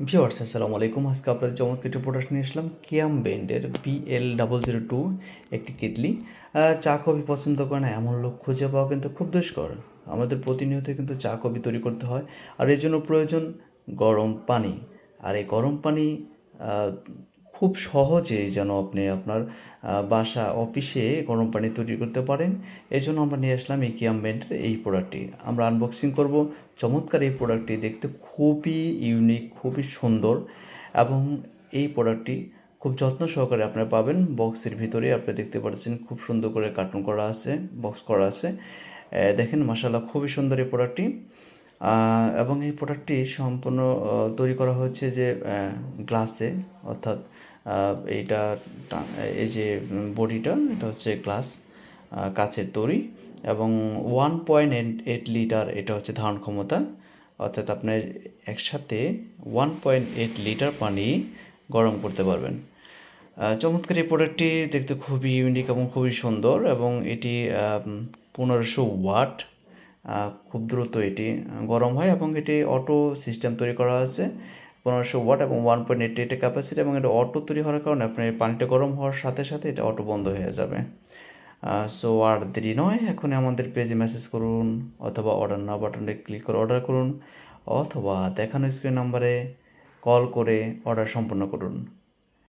Viewers আসসালামু আলাইকুম। আজকে আপনাদের চমৎকার একটি প্রোডাক্ট নিয়ে আসলাম কিয়াম ব্যান্ডের বিএল ডাবল জিরো টু একটি কেটলি। চা কফি পছন্দ করে না, এমন লোক খুঁজে পাওয়া কিন্তু খুব দুষ্কর। আমাদের প্রতিনিয়ত কিন্তু চা কফি তৈরি করতে হয়, আর এর জন্য প্রয়োজন গরম পানি। আর এই গরম পানি খুব সহজেই যেন আপনি আপনার বাসা অফিসে গরম পানি তৈরি করতে পারেন। এই জন্য আমরা নিয়ে আসলাম এই কিয়াম ব্যান্ডের এই প্রোডাক্টটি আমরা আনবক্সিং করব। চমৎকার এই প্রোডাক্টটি দেখতে খুবই ইউনিক খুবই সুন্দর এবং এই প্রোডাক্টটি খুব যত্ন সহকারে আপনারা পাবেন। বক্সের ভিতরে আপনি দেখতে পাচ্ছেন খুব সুন্দর করে কার্টুন করা আছে বক্স করা আছে। দেখেন মাসাল্লাহ খুবই সুন্দর এই প্রোডাক্টটি এবং এই প্রোডাক্টটি সম্পূর্ণ তৈরি করা হয়েছে যে গ্লাসে অর্থাৎ এইটা এই যে বডিটা, এটা হচ্ছে গ্লাস কাচের তৈরি এবং ওয়ান পয়েন্ট এইট লিটার এটা হচ্ছে ধারণ ক্ষমতা। অর্থাৎ আপনার একসাথে ওয়ান পয়েন্ট এইট লিটার পানি গরম করতে পারবেন। চমৎকার এই প্রোডাক্টটি দেখতে খুবই ইউনিক এবং খুবই সুন্দর এবং এটি পনেরোশো ওয়াট খুব দ্রুত এটি গরম হয় এবং এটি অটো সিস্টেম তৈরি করা আছে পনেরোশো ওয়াট এবং ওয়ান পয়েন্ট এইট এইটের ক্যাপাসিটি এবং এটা অটো তৈরি হওয়ার কারণে আপনার পানিটা গরম হওয়ার সাথে সাথে এটা অটো বন্ধ হয়ে যাবে। সো আর দেরি নয়, এখন আমাদের পেজে মেসেজ করুন অথবা অর্ডার না বাটনে ক্লিক করে অর্ডার করুন অথবা দেখানো স্ক্রিন নাম্বারে কল করে অর্ডার সম্পন্ন করুন।